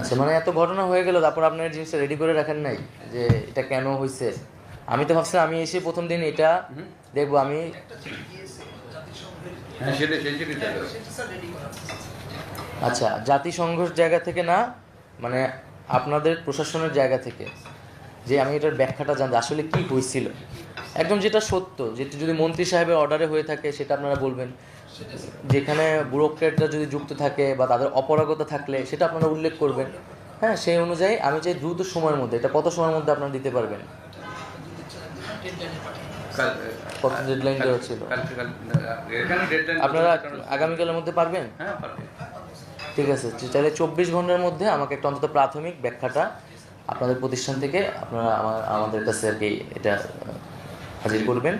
আচ্ছা মানে এত ঘটনা হয়ে গেল তারপর আপনার জিনিসটা রেডি করে রাখেন নাই যে এটা কেন হয়েছে আমি তো ভাবছিলাম আমি এসে প্রথম দিন এটা দেখব আমি হ্যাঁ চাই আচ্ছা জাতিসংঘের জায়গা থেকে না মানে আপনাদের প্রশাসনের জায়গা থেকে যে আমি এটার ব্যাখ্যাটা জানতে আসলে কি হয়েছিল একদম যেটা সত্য যেটা যদি মন্ত্রী সাহেবের অর্ডারে হয়ে থাকে সেটা আপনারা বলবেন। যেখানে ব্যুরোক্রেটরা যদি যুক্ত থাকে বা তাদের অপরাগতা থাকলে সেটা আপনারা উল্লেখ করবেন। হ্যাঁ সেই অনুযায়ী আমি চাই দ্রুত সময়ের মধ্যে এটা কত সময়ের মধ্যে আপনারা দিতে পারবেন? কত দেওয়া ছিল? আপনারা আগামীকালের মধ্যে পারবেন? হ্যাঁ ঠিক আছে তাহলে চব্বিশ ঘণ্টার মধ্যে আমাকে একটা অন্তত প্রাথমিক ব্যাখ্যাটা আপনাদের প্রতিষ্ঠান থেকে আপনারা আমার আমাদের কাছে আর কি এটা হাজির করবেন।